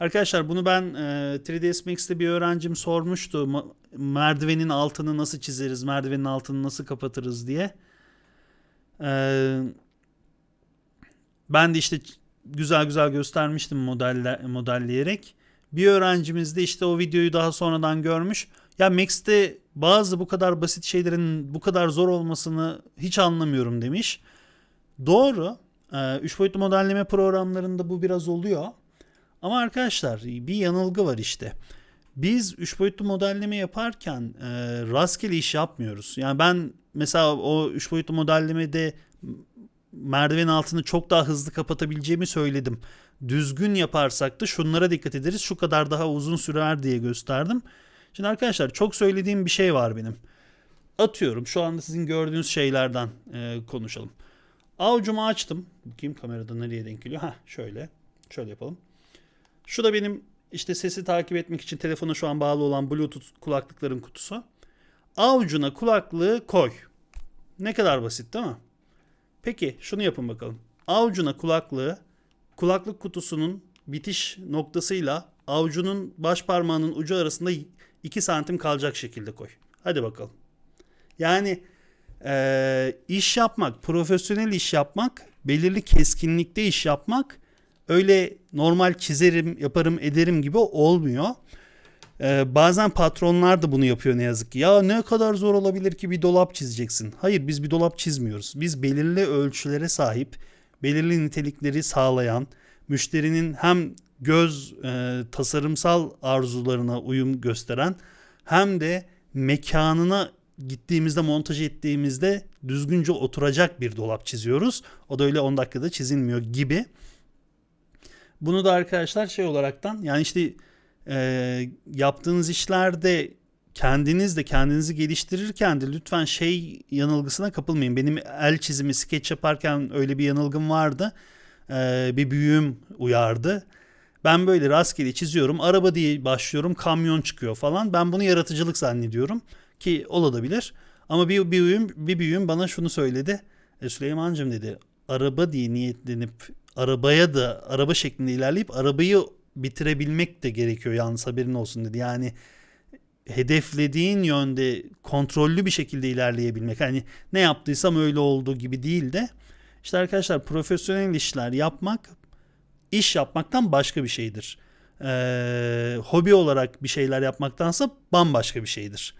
Arkadaşlar bunu ben e, 3ds Max'te bir öğrencim sormuştu. Ma- merdivenin altını nasıl çizeriz, merdivenin altını nasıl kapatırız diye. Ee, ben de işte güzel güzel göstermiştim modelle, modelleyerek. Bir öğrencimiz de işte o videoyu daha sonradan görmüş. Ya Max'te bazı bu kadar basit şeylerin bu kadar zor olmasını hiç anlamıyorum demiş. Doğru. Ee, üç boyutlu modelleme programlarında bu biraz oluyor. Ama arkadaşlar bir yanılgı var işte. Biz üç boyutlu modelleme yaparken e, rastgele iş yapmıyoruz. Yani ben mesela o üç boyutlu modellemede merdiven altını çok daha hızlı kapatabileceğimi söyledim. Düzgün yaparsak da şunlara dikkat ederiz. Şu kadar daha uzun sürer diye gösterdim. Şimdi arkadaşlar çok söylediğim bir şey var benim. Atıyorum şu anda sizin gördüğünüz şeylerden e, konuşalım. Avucumu açtım. Bakayım kamerada nereye denk geliyor. Ha şöyle. Şöyle yapalım. Şu da benim işte sesi takip etmek için telefona şu an bağlı olan Bluetooth kulaklıkların kutusu. Avucuna kulaklığı koy. Ne kadar basit değil mi? Peki şunu yapın bakalım. Avucuna kulaklığı kulaklık kutusunun bitiş noktasıyla avucunun baş parmağının ucu arasında 2 santim kalacak şekilde koy. Hadi bakalım. Yani eee, iş yapmak, profesyonel iş yapmak, belirli keskinlikte iş yapmak öyle normal çizerim, yaparım, ederim gibi olmuyor. Ee, bazen patronlar da bunu yapıyor ne yazık ki. Ya ne kadar zor olabilir ki bir dolap çizeceksin. Hayır biz bir dolap çizmiyoruz. Biz belirli ölçülere sahip, belirli nitelikleri sağlayan, müşterinin hem göz e, tasarımsal arzularına uyum gösteren hem de mekanına gittiğimizde montaj ettiğimizde düzgünce oturacak bir dolap çiziyoruz. O da öyle 10 dakikada çizilmiyor gibi. Bunu da arkadaşlar şey olaraktan yani işte e, yaptığınız işlerde kendiniz de kendinizi geliştirirken de lütfen şey yanılgısına kapılmayın. Benim el çizimi skeç yaparken öyle bir yanılgım vardı. E, bir büyüğüm uyardı. Ben böyle rastgele çiziyorum. Araba diye başlıyorum. Kamyon çıkıyor falan. Ben bunu yaratıcılık zannediyorum. Ki olabilir. Ama bir büyüğüm, bir büyüğüm bana şunu söyledi. E, Süleyman'cığım dedi. Araba diye niyetlenip arabaya da araba şeklinde ilerleyip arabayı bitirebilmek de gerekiyor yalnız haberin olsun dedi. Yani hedeflediğin yönde kontrollü bir şekilde ilerleyebilmek. Hani ne yaptıysam öyle olduğu gibi değil de işte arkadaşlar profesyonel işler yapmak iş yapmaktan başka bir şeydir. Ee, hobi olarak bir şeyler yapmaktansa bambaşka bir şeydir.